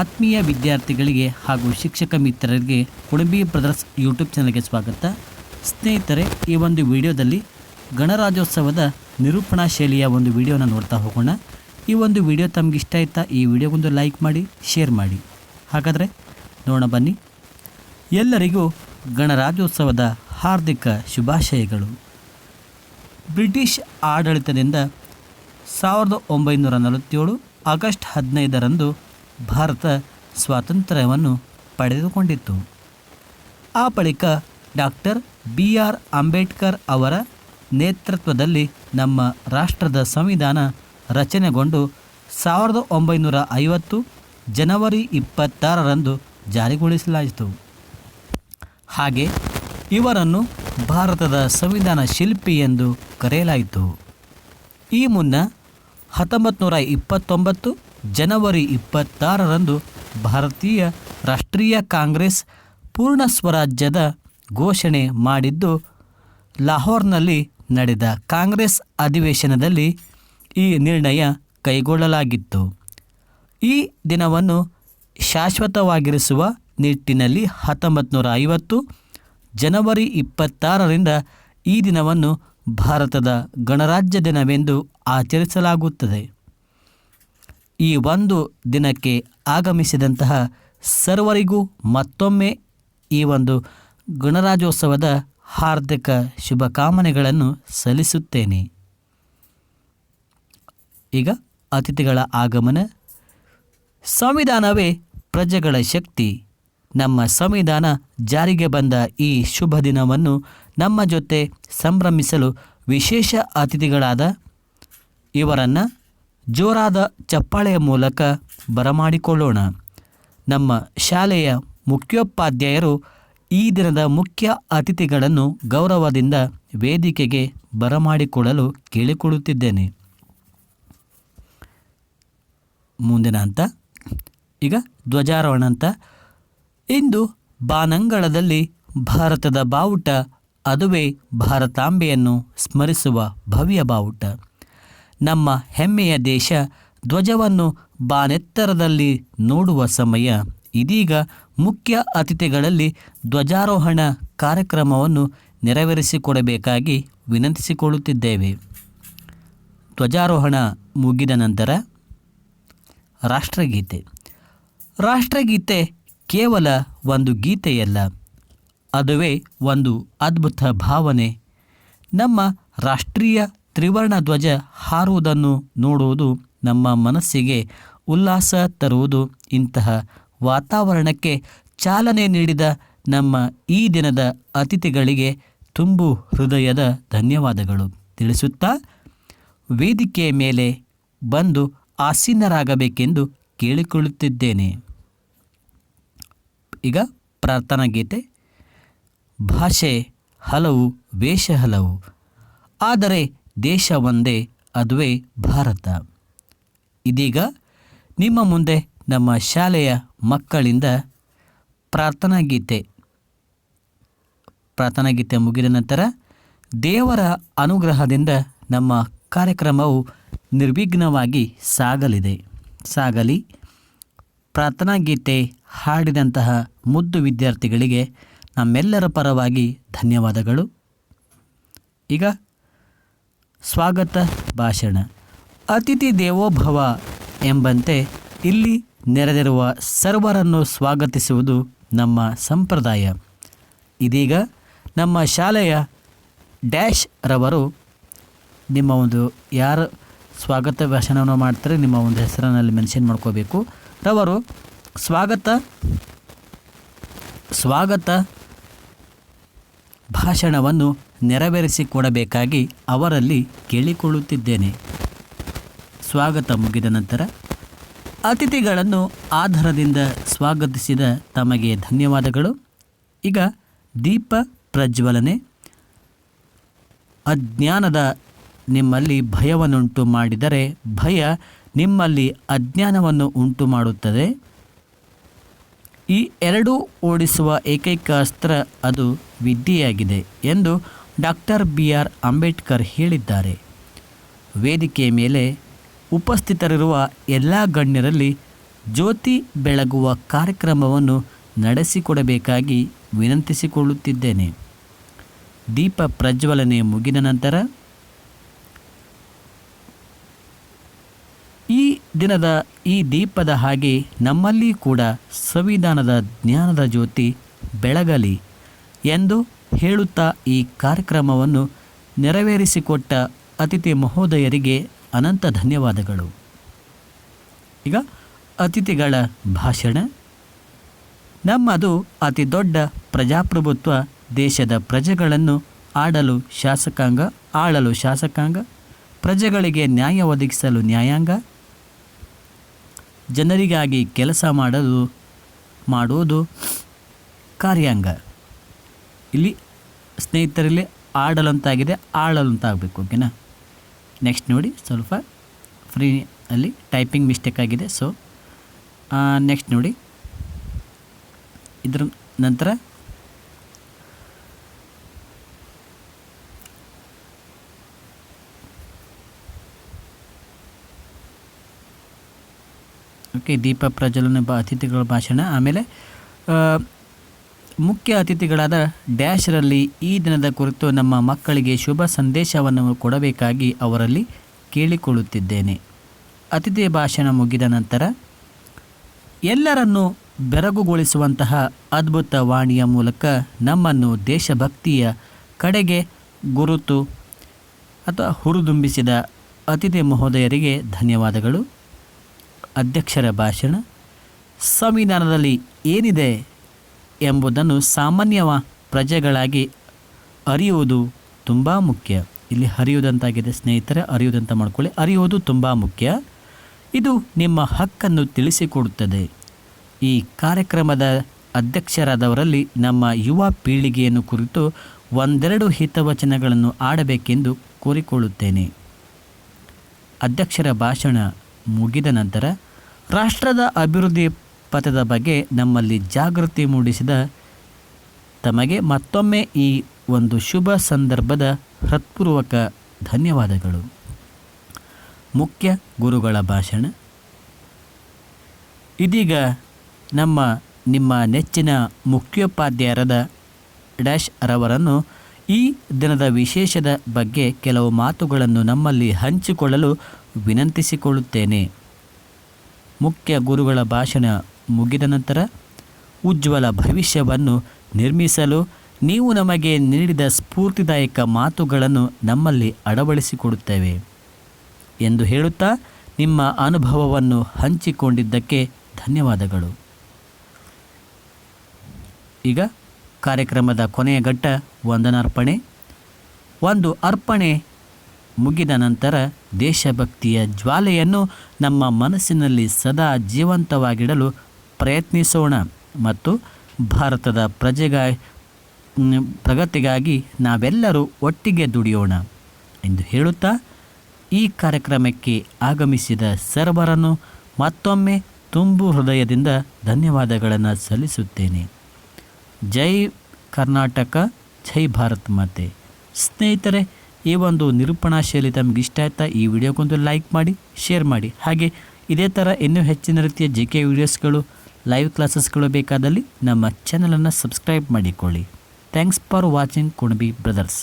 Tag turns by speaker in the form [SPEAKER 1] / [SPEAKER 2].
[SPEAKER 1] ಆತ್ಮೀಯ ವಿದ್ಯಾರ್ಥಿಗಳಿಗೆ ಹಾಗೂ ಶಿಕ್ಷಕ ಮಿತ್ರರಿಗೆ ಕುಣಬಿ ಬ್ರದರ್ಸ್ ಯೂಟ್ಯೂಬ್ ಚಾನಲ್ಗೆ ಸ್ವಾಗತ. ಸ್ನೇಹಿತರೆ, ಈ ಒಂದು ವಿಡಿಯೋದಲ್ಲಿ ಗಣರಾಜ್ಯೋತ್ಸವದ ನಿರೂಪಣಾ ಶೈಲಿಯ ಒಂದು ವಿಡಿಯೋನ ನೋಡ್ತಾ ಹೋಗೋಣ. ಈ ಒಂದು ವಿಡಿಯೋ ತಮ್ಗೆ ಇಷ್ಟ ಆಯ್ತಾ, ಈ ವಿಡಿಯೋಗೊಂದು ಲೈಕ್ ಮಾಡಿ, ಶೇರ್ ಮಾಡಿ. ಹಾಗಾದರೆ ನೋಡೋಣ ಬನ್ನಿ. ಎಲ್ಲರಿಗೂ ಗಣರಾಜ್ಯೋತ್ಸವದ ಹಾರ್ದಿಕ ಶುಭಾಶಯಗಳು. ಬ್ರಿಟಿಷ್ ಆಡಳಿತದಿಂದ ಸಾವಿರದ ಒಂಬೈನೂರ ನಲವತ್ತೇಳು ಆಗಸ್ಟ್ ಹದಿನೈದರಂದು ಭಾರತ ಸ್ವಾತಂತ್ರ್ಯವನ್ನು ಪಡೆದುಕೊಂಡಿತ್ತು ಆ ಬಳಿಕ ಡಾಕ್ಟರ್ ಬಿ ಆರ್ ಅಂಬೇಡ್ಕರ್ ಅವರ ನೇತೃತ್ವದಲ್ಲಿ ನಮ್ಮ ರಾಷ್ಟ್ರದ ಸಂವಿಧಾನ ರಚನೆಗೊಂಡು ಸಾವಿರದ ಒಂಬೈನೂರ ಐವತ್ತು ಜನವರಿ ಇಪ್ಪತ್ತಾರರಂದು ಜಾರಿಗೊಳಿಸಲಾಯಿತು. ಹಾಗೆ ಇವರನ್ನು ಭಾರತದ ಸಂವಿಧಾನ ಶಿಲ್ಪಿ ಎಂದು ಕರೆಯಲಾಯಿತು. ಈ ಮುನ್ನ ಹತ್ತೊಂಬತ್ತು ನೂರ ಇಪ್ಪತ್ತೊಂಬತ್ತು ಜನವರಿ ಇಪ್ಪತ್ತಾರರಂದು ಭಾರತೀಯ ರಾಷ್ಟ್ರೀಯ ಕಾಂಗ್ರೆಸ್ ಪೂರ್ಣ ಸ್ವರಾಜ್ಯದ ಘೋಷಣೆ ಮಾಡಿದ್ದು, ಲಾಹೋರ್ನಲ್ಲಿ ನಡೆದ ಕಾಂಗ್ರೆಸ್ ಅಧಿವೇಶನದಲ್ಲಿ ಈ ನಿರ್ಣಯ ಕೈಗೊಳ್ಳಲಾಗಿತ್ತು. ಈ ದಿನವನ್ನು ಶಾಶ್ವತವಾಗಿರಿಸುವ ನಿಟ್ಟಿನಲ್ಲಿ ಹತ್ತೊಂಬತ್ತು ನೂರ ಐವತ್ತು, ಜನವರಿ ಇಪ್ಪತ್ತಾರರಿಂದ ಈ ದಿನವನ್ನು ಭಾರತದ ಗಣರಾಜ್ಯ ದಿನವೆಂದು ಆಚರಿಸಲಾಗುತ್ತದೆ. ಈ ಒಂದು ದಿನಕ್ಕೆ ಆಗಮಿಸಿದಂತಹ ಸರ್ವರಿಗೂ ಮತ್ತೊಮ್ಮೆ ಈ ಒಂದು ಗಣರಾಜ್ಯೋತ್ಸವದ ಹಾರ್ದಿಕ ಶುಭಕಾಮನೆಗಳನ್ನು ಸಲ್ಲಿಸುತ್ತೇನೆ. ಈಗ ಅತಿಥಿಗಳ ಆಗಮನ. ಸಂವಿಧಾನವೇ ಪ್ರಜೆಗಳ ಶಕ್ತಿ. ನಮ್ಮ ಸಂವಿಧಾನ ಜಾರಿಗೆ ಬಂದ ಈ ಶುಭ ದಿನವನ್ನು ನಮ್ಮ ಜೊತೆ ಸಂಭ್ರಮಿಸಲು ವಿಶೇಷ ಅತಿಥಿಗಳಾದ ಇವರನ್ನು ಜೋರಾದ ಚಪ್ಪಾಳೆಯ ಮೂಲಕ ಬರಮಾಡಿಕೊಳ್ಳೋಣ. ನಮ್ಮ ಶಾಲೆಯ ಮುಖ್ಯೋಪಾಧ್ಯಾಯರು ಈ ದಿನದ ಮುಖ್ಯ ಅತಿಥಿಗಳನ್ನು ಗೌರವದಿಂದ ವೇದಿಕೆಗೆ ಬರಮಾಡಿಕೊಳ್ಳಲು ಕೇಳಿಕೊಳ್ಳುತ್ತಿದ್ದೇನೆ. ಮುಂದಿನ ಹಂತ, ಈಗ ಧ್ವಜಾರೋಹಣ ಅಂತ ಇಂದು ಬಾನಂಗಳದಲ್ಲಿ ಭಾರತದ ಬಾವುಟ, ಅದುವೇ ಭಾರತಾಂಬೆಯನ್ನು ಸ್ಮರಿಸುವ ಭವ್ಯ ಬಾವುಟ. ನಮ್ಮ ಹೆಮ್ಮೆಯ ದೇಶ ಧ್ವಜವನ್ನು ಬಾನೆತ್ತರದಲ್ಲಿ ನೋಡುವ ಸಮಯ. ಇದೀಗ ಮುಖ್ಯ ಅತಿಥಿಗಳಲ್ಲಿ ಧ್ವಜಾರೋಹಣ ಕಾರ್ಯಕ್ರಮವನ್ನು ನೆರವೇರಿಸಿಕೊಡಬೇಕಾಗಿ ವಿನಂತಿಸಿಕೊಳ್ಳುತ್ತಿದ್ದೇವೆ. ಧ್ವಜಾರೋಹಣ ಮುಗಿದ ನಂತರ ರಾಷ್ಟ್ರಗೀತೆ. ರಾಷ್ಟ್ರಗೀತೆ ಕೇವಲ ಒಂದು ಗೀತೆಯಲ್ಲ, ಅದುವೇ ಒಂದು ಅದ್ಭುತ ಭಾವನೆ. ನಮ್ಮ ರಾಷ್ಟ್ರೀಯ ತ್ರಿವರ್ಣ ಧ್ವಜ ಹಾರುವುದನ್ನು ನೋಡುವುದು ನಮ್ಮ ಮನಸ್ಸಿಗೆ ಉಲ್ಲಾಸ ತರುವುದು. ಇಂತಹ ವಾತಾವರಣಕ್ಕೆ ಚಾಲನೆ ನೀಡಿದ ನಮ್ಮ ಈ ದಿನದ ಅತಿಥಿಗಳಿಗೆ ತುಂಬು ಹೃದಯದ ಧನ್ಯವಾದಗಳು. ತಿಳಿಸುತ್ತಾ, ವೇದಿಕೆಯ ಮೇಲೆ ಬಂದು ಆಸೀನರಾಗಬೇಕೆಂದು ಕೇಳಿಕೊಳ್ಳುತ್ತಿದ್ದೇನೆ. ಈಗ ಪ್ರಾರ್ಥನಾ ಗೀತೆ. ಭಾಷೆ ಹಲವು, ವೇಷ ಹಲವು. ಆದರೆ ದೇಶ ಒಂದೇ, ಅದುವೇ ಭಾರತ. ಇದೀಗ ನಿಮ್ಮ ಮುಂದೆ ನಮ್ಮ ಶಾಲೆಯ ಮಕ್ಕಳಿಂದ ಪ್ರಾರ್ಥನಾ ಗೀತೆ. ಪ್ರಾರ್ಥನಾ ಗೀತೆ ಮುಗಿದ ನಂತರ ದೇವರ ಅನುಗ್ರಹದಿಂದ ನಮ್ಮ ಕಾರ್ಯಕ್ರಮವು ನಿರ್ವಿಘ್ನವಾಗಿ ಸಾಗಲಿದೆ. ಸಾಗಲಿ, ಪ್ರಾರ್ಥನಾ ಗೀತೆ ಹಾಡಿದಂತಹ ಮುದ್ದು ವಿದ್ಯಾರ್ಥಿಗಳಿಗೆ ನಮ್ಮೆಲ್ಲರ ಪರವಾಗಿ ಧನ್ಯವಾದಗಳು. ಈಗ ಸ್ವಾಗತ ಭಾಷಣ. ಅತಿಥಿ ದೇವೋಭವ ಎಂಬಂತೆ ಇಲ್ಲಿ ನೆರೆದಿರುವ ಸರ್ವರನ್ನು ಸ್ವಾಗತಿಸುವುದು ನಮ್ಮ ಸಂಪ್ರದಾಯ. ಇದೀಗ ನಮ್ಮ ಶಾಲೆಯ ಡ್ಯಾಶ್ ರವರು ನಿಮ್ಮ ಒಂದು ಯಾರು ಸ್ವಾಗತ ಭಾಷಣವನ್ನು ಮಾಡ್ತಾರೆ ನಿಮ್ಮ ಒಂದು ಹೆಸರಿನಲ್ಲಿ ಮೆನ್ಷನ್ ಮಾಡ್ಕೋಬೇಕು. ರವರು, ಸ್ವಾಗತ ಸ್ವಾಗತ ಭಾಷಣವನ್ನು ನೆರವೇರಿಸಿಕೊಡಬೇಕಾಗಿ ಅವರಲ್ಲಿ ಕೇಳಿಕೊಳ್ಳುತ್ತಿದ್ದೇನೆ. ಸ್ವಾಗತ ಮುಗಿದ ನಂತರ ಅತಿಥಿಗಳನ್ನು ಆಧಾರದಿಂದ ಸ್ವಾಗತಿಸಿದ ತಮಗೆ ಧನ್ಯವಾದಗಳು. ಈಗ ದೀಪ ಪ್ರಜ್ವಲನೆ. ಅಜ್ಞಾನದ ನಿಮ್ಮಲ್ಲಿ ಭಯವನ್ನುಂಟು ಮಾಡಿದರೆ ಭಯ ನಿಮ್ಮಲ್ಲಿ ಅಜ್ಞಾನವನ್ನು ಉಂಟು ಮಾಡುತ್ತದೆ ಈ ಎರಡೂ ಓಡಿಸುವ ಏಕೈಕ ಅಸ್ತ್ರ ಅದು ವಿದ್ಯೆಯಾಗಿದೆ ಎಂದು ಡಾಕ್ಟರ್ ಬಿ ಆರ್ ಅಂಬೇಡ್ಕರ್ ಹೇಳಿದ್ದಾರೆ. ವೇದಿಕೆ ಮೇಲೆ ಉಪಸ್ಥಿತರಿರುವ ಎಲ್ಲ ಗಣ್ಯರಲ್ಲಿ ಜ್ಯೋತಿ ಬೆಳಗುವ ಕಾರ್ಯಕ್ರಮವನ್ನು ನಡೆಸಿಕೊಡಬೇಕಾಗಿ ವಿನಂತಿಸಿಕೊಳ್ಳುತ್ತಿದ್ದೇನೆ. ದೀಪ ಪ್ರಜ್ವಲನೆ ಮುಗಿದ ನಂತರ ಈ ದಿನದ ಈ ದೀಪದ ಹಾಗೆ ನಮ್ಮಲ್ಲಿ ಕೂಡ ಸಂವಿಧಾನದ ಜ್ಞಾನದ ಜ್ಯೋತಿ ಬೆಳಗಲಿ ಎಂದು ಹೇಳುತ್ತಾ ಈ ಕಾರ್ಯಕ್ರಮವನ್ನು ನೆರವೇರಿಸಿಕೊಟ್ಟ ಅತಿಥಿ ಮಹೋದಯರಿಗೆ ಅನಂತ ಧನ್ಯವಾದಗಳು. ಈಗ ಅತಿಥಿಗಳ ಭಾಷಣ. ನಮ್ಮದು ಅತಿ ದೊಡ್ಡ ಪ್ರಜಾಪ್ರಭುತ್ವ ದೇಶದ ಪ್ರಜೆಗಳನ್ನು ಆಡಲು ಶಾಸಕಾಂಗ, ಆಳಲು ಶಾಸಕಾಂಗ, ಪ್ರಜೆಗಳಿಗೆ ನ್ಯಾಯ ಒದಗಿಸಲು ನ್ಯಾಯಾಂಗ ಜನರಿಗಾಗಿ ಕೆಲಸ ಮಾಡಲು, ಮಾಡುವುದು ಕಾರ್ಯಾಂಗ. ಇಲ್ಲಿ ಸ್ನೇಹಿತರಲ್ಲಿ ಆಡಲಂತಾಗಿದೆ, ಆಳಲಂತಾಗಬೇಕು ಓಕೆನಾ ನೆಕ್ಸ್ಟ್ ನೋಡಿ, ಸ್ವಲ್ಪ ಫ್ರೀ ಅಲ್ಲಿ ಟೈಪಿಂಗ್ ಮಿಸ್ಟೇಕ್ ಆಗಿದೆ ಸೊ ನೆಕ್ಸ್ಟ್ ನೋಡಿ. ಇದ್ರ ನಂತರ ಓಕೆ, ದೀಪ ಪ್ರಜ್ವಲನ ಬ ಅತಿಥಿಗಳ ಭಾಷಣ. ಆಮೇಲೆ ಮುಖ್ಯ ಅತಿಥಿಗಳಾದ ಡ್ಯಾಶ್ರಲ್ಲಿ ಈ ದಿನದ ಕುರಿತು ನಮ್ಮ ಮಕ್ಕಳಿಗೆ ಶುಭ ಸಂದೇಶವನ್ನು ಕೊಡಬೇಕಾಗಿ ಅವರಲ್ಲಿ ಕೇಳಿಕೊಳ್ಳುತ್ತಿದ್ದೇನೆ. ಅತಿಥಿ ಭಾಷಣ ಮುಗಿದ ನಂತರ, ಎಲ್ಲರನ್ನು ಬೆರಗುಗೊಳಿಸುವಂತಹ ಅದ್ಭುತ ವಾಣಿಯ ಮೂಲಕ ನಮ್ಮನ್ನು ದೇಶಭಕ್ತಿಯ ಕಡೆಗೆ ಗುರುತು ಅಥವಾ ಹುರಿದುಂಬಿಸಿದ ಅತಿಥಿ ಮಹೋದಯರಿಗೆ ಧನ್ಯವಾದಗಳು. ಅಧ್ಯಕ್ಷರ ಭಾಷಣ. ಸಂವಿಧಾನದಲ್ಲಿ ಏನಿದೆ ಎಂಬುದನ್ನು ಸಾಮಾನ್ಯ ಪ್ರಜೆಗಳಾಗಿ ಅರಿಯುವುದು ತುಂಬ ಮುಖ್ಯ. ಇಲ್ಲಿ ಹರಿಯುವುದಂತಾಗಿದೆ ಸ್ನೇಹಿತರೆ, ಅರಿಯುವುದಂತ ಮಾಡಿಕೊಳ್ಳಿ. ಅರಿಯುವುದು ತುಂಬ ಮುಖ್ಯ. ಇದು ನಿಮ್ಮ ಹಕ್ಕನ್ನು ತಿಳಿಸಿಕೊಡುತ್ತದೆ. ಈ ಕಾರ್ಯಕ್ರಮದ ಅಧ್ಯಕ್ಷರಾದವರಲ್ಲಿ ನಮ್ಮ ಯುವ ಪೀಳಿಗೆಯನ್ನು ಕುರಿತು ಒಂದೆರಡು ಹಿತವಚನಗಳನ್ನು ಆಡಬೇಕೆಂದು ಕೋರಿಕೊಳ್ಳುತ್ತೇನೆ. ಅಧ್ಯಕ್ಷರ ಭಾಷಣ. ಮುಗಿದ ನಂತರ ರಾಷ್ಟ್ರದ ಅಭಿವೃದ್ಧಿ ಪಥದ ಬಗ್ಗೆ ನಮ್ಮಲ್ಲಿ ಜಾಗೃತಿ ಮೂಡಿಸಿದ ತಮಗೆ ಮತ್ತೊಮ್ಮೆ ಈ ಒಂದು ಶುಭ ಸಂದರ್ಭದ ಹೃತ್ಪೂರ್ವಕ ಧನ್ಯವಾದಗಳು. ಮುಖ್ಯ ಗುರುಗಳ ಭಾಷಣ. ಇದೀಗ ನಮ್ಮ, ನಿಮ್ಮ ನೆಚ್ಚಿನ ಮುಖ್ಯೋಪಾಧ್ಯಾಯರದ ಡ್ಯಾಶ್ ರವರನ್ನು ಈ ದಿನದ ವಿಶೇಷದ ಬಗ್ಗೆ ಕೆಲವು ಮಾತುಗಳನ್ನು ನಮ್ಮಲ್ಲಿ ಹಂಚಿಕೊಳ್ಳಲು ವಿನಂತಿಸಿಕೊಳ್ಳುತ್ತೇನೆ. ಮುಖ್ಯ ಗುರುಗಳ ಭಾಷಣ ಮುಗಿದ ನಂತರ ಉಜ್ವಲ ಭವಿಷ್ಯವನ್ನು ನಿರ್ಮಿಸಲು ನೀವು ನಮಗೆ ನೀಡಿದ ಸ್ಫೂರ್ತಿದಾಯಕ ಮಾತುಗಳನ್ನು ನಮ್ಮಲ್ಲಿ ಅಳವಡಿಸಿಕೊಡುತ್ತೇವೆ ಎಂದು ಹೇಳುತ್ತಾ ನಿಮ್ಮ ಅನುಭವವನ್ನು ಹಂಚಿಕೊಂಡಿದ್ದಕ್ಕೆ ಧನ್ಯವಾದಗಳು. ಈಗ ಕಾರ್ಯಕ್ರಮದ ಕೊನೆಯ ಘಟ್ಟ ವಂದನಾರ್ಪಣೆ. ಒಂದು ಅರ್ಪಣೆ ಮುಗಿದ ನಂತರ ದೇಶಭಕ್ತಿಯ ಜ್ವಾಲೆಯನ್ನು ನಮ್ಮ ಮನಸ್ಸಿನಲ್ಲಿ ಸದಾ ಜೀವಂತವಾಗಿಡಲು ಪ್ರಯತ್ನಿಸೋಣ ಮತ್ತು ಭಾರತದ ಪ್ರಜೆಗಾ ಪ್ರಗತಿಗಾಗಿ ನಾವೆಲ್ಲರೂ ಒಟ್ಟಿಗೆ ದುಡಿಯೋಣ ಎಂದು ಹೇಳುತ್ತಾ ಈ ಕಾರ್ಯಕ್ರಮಕ್ಕೆ ಆಗಮಿಸಿದ ಸರ್ವರನ್ನು ಮತ್ತೊಮ್ಮೆ ತುಂಬು ಹೃದಯದಿಂದ ಧನ್ಯವಾದಗಳನ್ನು ಸಲ್ಲಿಸುತ್ತೇನೆ. ಜೈ ಕರ್ನಾಟಕ, ಜೈ ಭಾರತ್ ಮಾತೆ. ಸ್ನೇಹಿತರೆ ಈ ಒಂದು ನಿರೂಪಣಾ ಶೈಲಿ ತಮಗೆ ಇಷ್ಟ ಆಯ್ತಾ, ಈ ವಿಡಿಯೋಗೊಂದು ಲೈಕ್ ಮಾಡಿ, ಶೇರ್ ಮಾಡಿ. ಹಾಗೆ ಇದೇ ಥರ ಇನ್ನೂ ಹೆಚ್ಚಿನ ರೀತಿಯ ಜೆ ಕೆ ವಿಡಿಯೋಸ್ಗಳು ಲೈವ್ ಕ್ಲಾಸಸ್ಗಳು ಬೇಕಾದಲ್ಲಿ ನಮ್ಮ ಚಾನಲನ್ನು ಸಬ್ಸ್ಕ್ರೈಬ್ ಮಾಡಿಕೊಳ್ಳಿ. Thanks for watching Kunabi brothers